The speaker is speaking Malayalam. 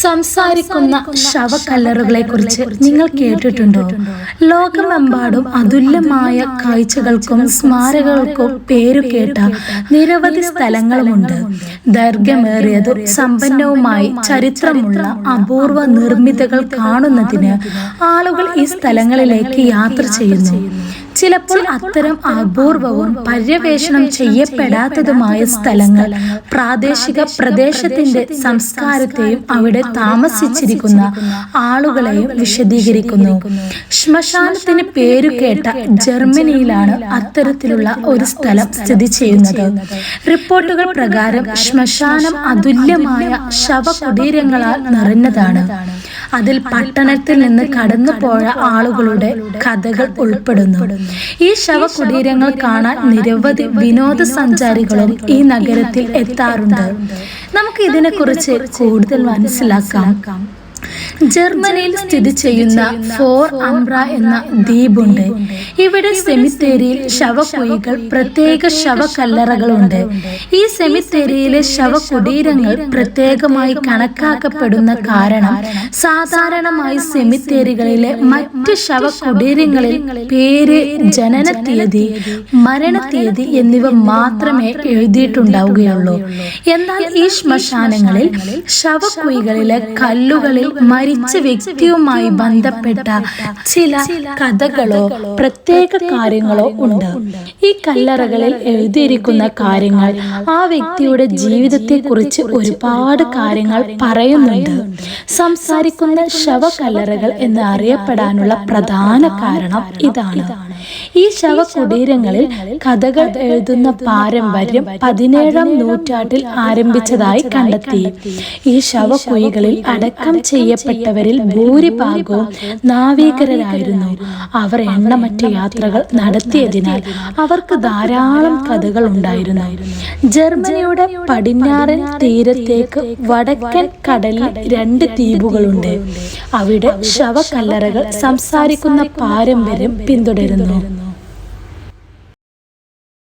സംസാരിക്കുന്ന ശവക്കല്ലറുകളെ കുറിച്ച് നിങ്ങൾ കേട്ടിട്ടുണ്ടോ? ലോകമെമ്പാടും അതുല്യമായ കാഴ്ചകൾക്കും സ്മാരകങ്ങൾക്കും പേരുകേട്ട നിരവധി സ്ഥലങ്ങളുമുണ്ട്. ദൈർഘ്യമേറിയതും സമ്പന്നവുമായി ചരിത്രമുള്ള അപൂർവ നിർമ്മിതകൾ കാണുന്നതിന് ആളുകൾ ഈ സ്ഥലങ്ങളിലേക്ക് യാത്ര ചെയ്യുന്നു. ചിലപ്പോൾ അത്തരം അപൂർവവും പര്യവേഷണം ചെയ്യപ്പെടാത്തതുമായ സ്ഥലങ്ങൾ പ്രാദേശിക പ്രദേശത്തിന്റെ സംസ്കാരത്തെയും അവിടെ താമസിച്ചിരിക്കുന്ന ആളുകളെയും വിശദീകരിക്കുന്നു. ശ്മശാനത്തിന് പേരുകേട്ട ജർമ്മനിയിലാണ് അത്തരത്തിലുള്ള ഒരു സ്ഥലം സ്ഥിതി ചെയ്യുന്നത്. റിപ്പോർട്ടുകൾ പ്രകാരം ശ്മശാനം അതുല്യമായ ശവകുടീരങ്ങളാൽ നിറഞ്ഞതാണ്. അതിൽ പട്ടണത്തിൽ നിന്ന് കടന്നു പോയ ആളുകളുടെ കഥകൾ ഉൾപ്പെടുന്നു. ഈ ശവകുടീരങ്ങൾ കാണാൻ നിരവധി വിനോദസഞ്ചാരികളും ഈ നഗരത്തിൽ എത്താറുണ്ട്. നമുക്ക് ഇതിനെക്കുറിച്ച് കൂടുതൽ മനസ്സിലാക്കാം. ജർമ്മനിയിൽ സ്ഥിതി ചെയ്യുന്ന ഫോർ അംബ്ര എന്ന ദ്വീപുണ്ട്. ഇവിടെ സെമിത്തേരിയിൽ ശവക്കുഴികൾ പ്രത്യേക ശവക്കല്ലറകളുണ്ട്. ഈ സെമിത്തേരിയിലെ ശവകുടീരങ്ങൾ പ്രത്യേകമായി കണക്കാക്കപ്പെടുന്ന കാരണം സാധാരണമായി സെമിത്തേരികളിലെ മറ്റ് ശവകുടീരങ്ങളിൽ പേര് ജനന തീയതി മരണ തീയതി എന്നിവ മാത്രമേ എഴുതിയിട്ടുണ്ടാവുകയുള്ളൂ. എന്നാൽ ഈ ശ്മശാനങ്ങളിൽ ശവക്കുഴികളിലെ കല്ലുകളിൽ മരിച്ച വ്യക്തിയുമായി ബന്ധപ്പെട്ട ചില കഥകളോ പ്രത്യേക കാര്യങ്ങളോ ഉണ്ട്. ഈ കല്ലറകളിൽ എഴുതിയിരിക്കുന്ന കാര്യങ്ങൾ ആ വ്യക്തിയുടെ ജീവിതത്തെ കുറിച്ച് ഒരുപാട് കാര്യങ്ങൾ പറയുന്നുണ്ട്. സംസാരിക്കുന്ന ശവകല്ലറകൾ എന്ന് അറിയപ്പെടാനുള്ള പ്രധാന കാരണം ഇതാണ്. ഈ ശവകുടീരങ്ങളിൽ കഥകൾ എഴുതുന്ന പാരമ്പര്യം പതിനേഴാം നൂറ്റാണ്ടിൽ ആരംഭിച്ചതായി കണ്ടെത്തി. ഈ ശവക്കുഴികളിൽ അടക്കം ചെയ്യപ്പെട്ടവരിൽ ഭൂരിഭാഗവും നാവികരായിരുന്നു. അവർ എണ്ണമറ്റ യാത്രകൾ നടത്തിയതിനാൽ അവർക്ക് ധാരാളം കഥകൾ ഉണ്ടായിരുന്നു. ജർമ്മനിയുടെ പടിഞ്ഞാറൻ തീരത്തേക്ക് വടക്കൻ കടലിൽ രണ്ട് ദ്വീപുകളുണ്ട്. അവിടെ ശവക്കല്ലറകൾ സംസാരിക്കുന്ന പാരമ്പര്യം പിന്തുടരുന്നു.